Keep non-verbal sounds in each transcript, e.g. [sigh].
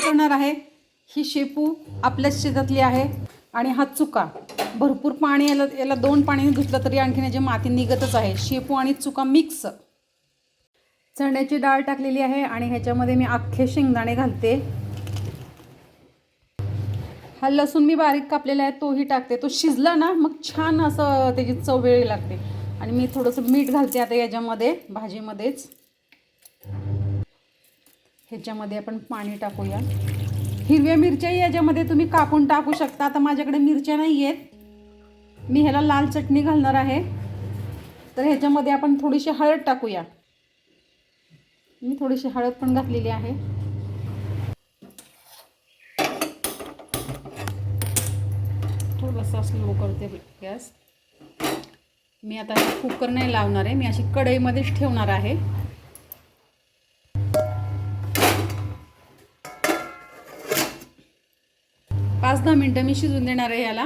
करणार आहे. ही शेपू आपल्याच शेतातली आहे आणि हा चुका. भरपूर पाणी याला याला दोन पाण्याने धुतलं तरी आणखीन याची माती निघतच आहे. शेपू आणि चुका मिक्स. चण्याची डाळ टाकलेली आहे आणि ह्याच्यामध्ये मी अख्खे शेंगदाणे घालते. हा लसूण मी बारीक कापलेला आहे तोही टाकते. तो शिजला ना मग छान असं त्याची चव वेळी लागते. आणि मी थोडंसं मीठ घालते आता याच्यामध्ये भाजीमध्येच. ह्याच्यामध्ये आपण पाणी टाकूया. हिरव्या मिरच्याही याच्यामध्ये तुम्ही कापून टाकू शकता. आता माझ्याकडे मिरच्या नाही आहेत मी ह्याला लाल चटणी घालणार आहे. तर ह्याच्यामध्ये आपण थोडीशी हळद टाकूया. मी थोडीशी हळद पण घातलेली आहे. थोडंसं स्लो करते गॅस. मी आता कुकर नाही लावणार आहे. मी अशी कढईमध्येच ठेवणार आहे. पाच दहा मिनटं मी शिजून देणार आहे याला.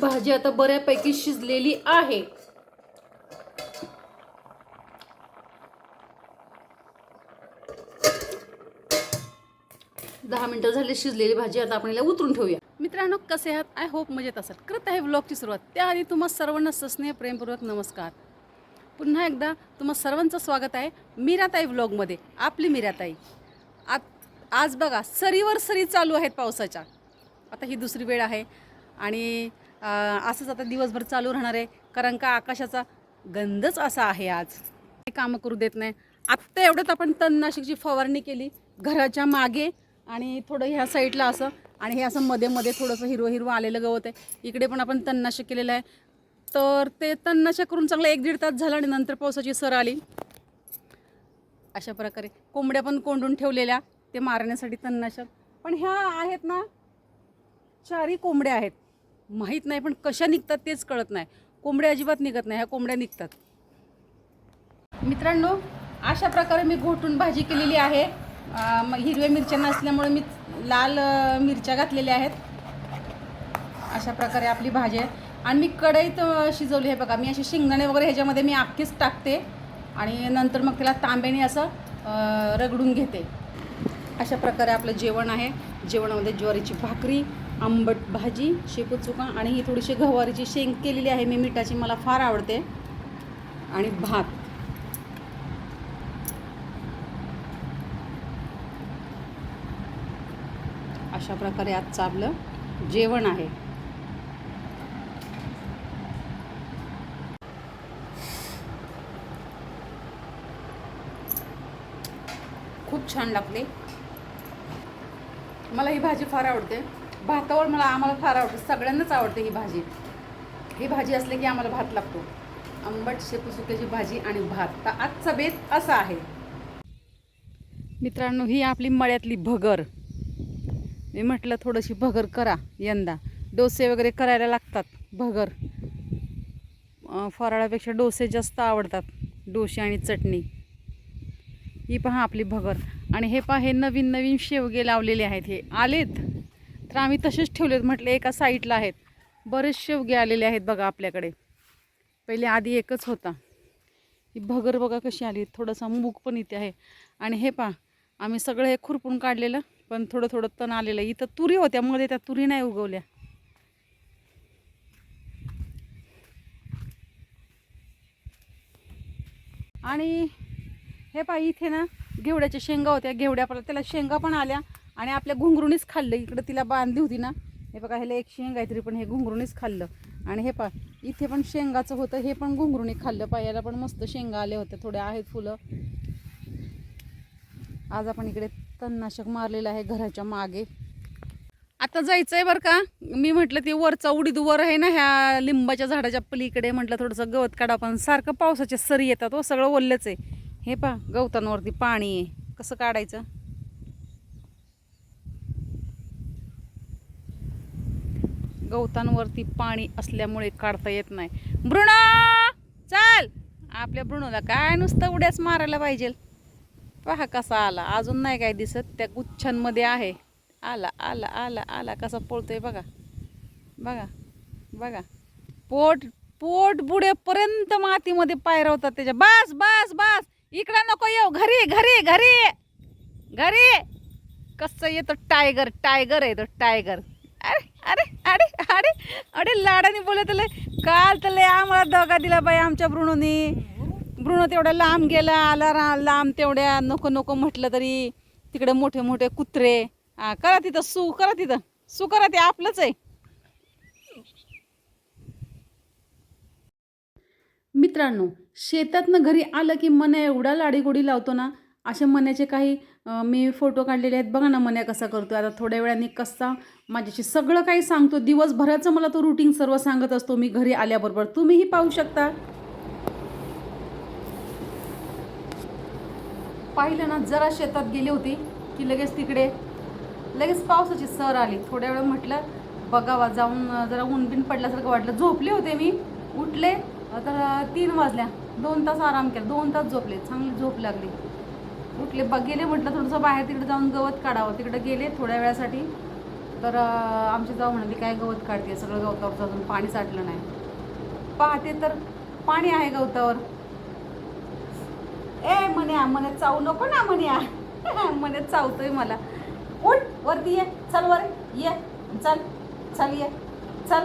भाजी आता बऱ्यापैकी शिजलेली आहे. दहा मिनटं झाली शिजलेली भाजी आता आपण याला उतरून ठेवूया. मित्रांनो कसे आहात? आय होप मजेत असाल. करत आहे व्लॉगची सुरुवात. त्याआधी तुम्हा सर्वांना ससने प्रेमपूर्वक नमस्कार. पुन्हा एकदा तुम्हा सर्वांचं स्वागत आहे मीराताई व्लॉगमध्ये आपली मीराताई. आज बघा सरीवर सरी चालू आहेत पावसाच्या. आता ही दुसरी वेळ आहे आणि असंच आता दिवसभर चालू राहणार आहे. कारण का आकाशाचा गंधच असा आहे आज. हे कामं करू देत नाही. आत्ता एवढ्यात आपण तणनाशकची फवारणी केली घराच्या मागे आणि थोडं ह्या साईडला असं आणि हे असं मध्ये मध्ये थोडंसं हिरवं हिरवं आलेलं गवत आहे. इकडे पण आपण तणनाशक केलेलं आहे. तर ते तणनाशक करून चांगलं एक दीड तास झालं आणि नंतर पावसाची सर आली. अशा प्रकारे कोंबड्या पण कोंडून ठेवलेल्या. ते मारण्यासाठी तणनाशक. पण ह्या आहेत ना चारी कोंबड्या आहेत. माहीत नाही पण कशा निघतात तेच कळत नाही. कोंबड्या अजिबात निघत नाही ह्या कोंबड्या निघतात. मित्रांनो अशा प्रकारे मी घोटून भाजी केलेली आहे. मग हिरव्या मिरच्या नसल्यामुळे मी लाल मिरच्या घातलेल्या आहेत. अशा प्रकारे आपली भाजी आहे. आणि मी कढईत शिजवली आहे बघा. मी असे शेंगदाणे वगैरे ह्याच्यामध्ये मी अख्खीच टाकते. आणि नंतर मग त्याला तांब्याने असं रगडून घेते. अशा प्रकारे आपलं जेवण आहे. जेवणामध्ये ज्वारीची भाकरी आंबट भाजी शेपू चुका आणि ही थोडीशी गवारीची शेंग केलेली आहे. मी मिठाची मला फार आवडते. आणि भात. अशा प्रकारे आजचं आपलं जेवण आहे. खूप छान लागते मला ही भाजी फार आवडते. भातावर मला आम्हाला फार आवडते. सगळ्यांनाच आवडते ही भाजी. ही भाजी असली की आम्हाला भात लागतो. आंबट शेपू सुक्याची भाजी आणि भात. तर आजचा बेत असा आहे. मित्रांनो ही आपली मळ्यातली भगर. मी म्हटलं थोडीशी भगर करा यंदा. डोसे वगैरे करायला लागतात भगर. फराळापेक्षा डोसे जास्त आवडतात. डोसे आणि चटणी. ही पहा आपली भगर. आणि हे पहा हे नवीन नवीन शेवगे लावलेले आहेत हे. आलेत. तर आम्ही तसेच ठेवलेत. म्हटले एका साईडला आहेत. बरेच शेवगे आलेले आहेत बघा आपल्याकडे. पहिले आधी एकच होता. ही भगर बघा कशी आली. थोडासा मूग पण इथे आहे. आणि हे पहा आम्ही सगळं हे खुरपून काढलेलं पण थोडं थोडं तण आलेलं. इथं तुरी होत्या मध्ये त्या तुरी नाही उगवल्या. आणि हे पाय इथे ना घेवड्याच्या शेंगा होत्या घेवड्या पण त्याला शेंगा पण आल्या आणि आपल्या घुंगरूनीच खाल्लं. इकडं तिला बांधली होती ना. हे बघा ह्याला एक शेंगा आहे तरी पण हे घुंगरूनीच खाल्लं. आणि हे पा इथे पण शेंगाचं होतं हे पण घुंगरूनी खाल्लं. पायाला पण मस्त शेंगा आले होते थोडे आहेत फुलं. आज आपण इकडे तणनाशक मारलेलं आहे घराच्या मागे. आता जायचं आहे बरं का? मी म्हटलं ते वरचा उडीद वर आहे ना ह्या लिंबाच्या झाडाच्या पलीकडे म्हटलं थोडंसं गवत काढा पण सारखं पावसाच्या सरी येतात हो सगळं ओललंच आहे. हे पा गवतांवरती पाणी आहे. कसं काढायचं? गवतांवरती पाणी असल्यामुळे काढता येत नाही. भ्रूण चाल! आपल्या भ्रूणाला काय नुसतं उड्याच मारायला पाहिजे? पहा कसा आला. अजून नाही काय दिसत. त्या गुच्छांमध्ये आहे. आला आला आला आला. कसा पळतोय बघा. बघा बघा. पोट पोट बुडेपर्यंत मातीमध्ये पायरवतात त्याच्या. बस बस बस! इकडं नको येऊ घरी घरी घरी. घरी. कसं येतो टायगर टायगर आहे टायगर अरे अरे अरे अरे अरे लाडाने बोलत काल तर लय आम्हाला दगा दिला बाई आमच्या ब्रुणोनी ब्रुणो तेवढ्या लांब गेला आला रा लांब तेवढ्या नको नको म्हटलं तरी. तिकडे मोठे मोठे कुत्रे. हा करा तिथं सू करा तिथं. सू करा ते आपलंच आहे. मित्रांनो शेतातनं घरी आलं की मन्या एवढा लाडीगोडी लावतो ना असे मन्याचे काही मी फोटो काढलेले आहेत. बघा ना मन्या कसा करतो आता थोड्या वेळाने कसा माझ्याशी सगळं काही सांगतो. दिवसभराचं मला तो रुटीन सर्व सांगत असतो मी घरी आल्याबरोबर. तुम्हीही पाहू शकता. पाहिलं ना जरा शेतात गेली होती की लगेच तिकडे लगेच पावसाची सर आली. थोड्या वेळ म्हटलं बघावा जाऊन जरा ऊन बिन पडल्यासारखं वाटलं. झोपले होते मी. उठले तर तीन वाजल्या. दोन तास आराम केला. दोन तास झोपले. चांगली झोप लागली. उठले बघ गेले म्हटलं थोडंसं बाहेर तिकडे जाऊन गवत काढावं. तिकडे गेले थोड्या वेळासाठी. तर आमची जाऊ म्हणाली काय गवत काढते? सगळं गवतावर अजून पाणी साठलं नाही. पाहते तर पाणी आहे गवतावर. ए म्हण्या म्हणे चावू नको ना म्हण्या [laughs] म्हणे चावतोय मला. उठ वरती ये. चल वर. ये. चल. चल ये. चल.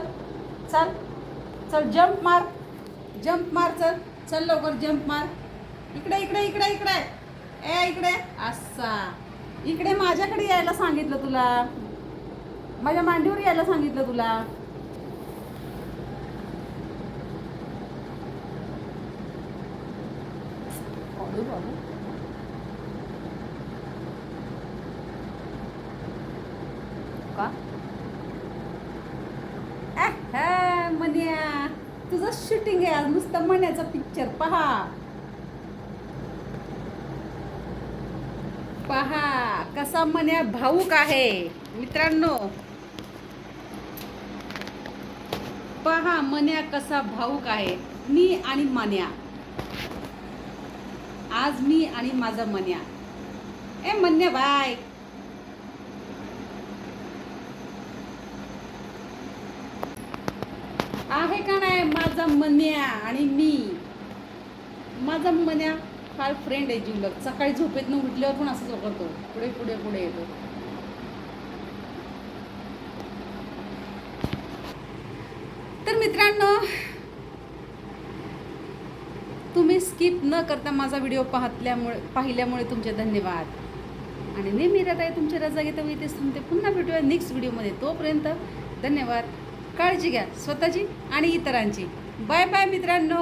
चल. चल. जंप मार. जंप मार चल. चल लवकर जंप मार. इकडे इकडे इकडे इकडे. ए इकडे. असा. इकडे माझ्याकडे यायला सांगितलं तुला. माझ्या मांडीवर यायला सांगितलं तुला. बाबू का अहं, मन्या तुझं शूटिंग आहे आज नुसतं मण्याचा पिक्चर पहा. पहा कसा मन्या भाऊक आहे. मित्रांनो पहा मन्या कसा भाऊक आहे. मी आणि मन्या आज मी आणि माझा मन्या ए मन्या बाय. आहे का नाही माझा मन्या आणि मी? माझा मन्या फार फ्रेंड आहे जिवलक सकाळी झोपेतनं उठल्यावर पण असंच करतो पुढे पुढे पुढे येतो. तर मित्रांनो तुम्ही स्किप न करता माझा व्हिडिओ पाहतल्यामुळे पाहिल्यामुळे तुमचे धन्यवाद. आणि नेहमी रजा आहे तुमची रजा घेता वेळी तेच थांबते. पुन्हा भेटूया नेक्स्ट व्हिडिओमध्ये तोपर्यंत धन्यवाद. काळजी घ्या स्वतःची आणि इतरांची. बाय बाय मित्रांनो.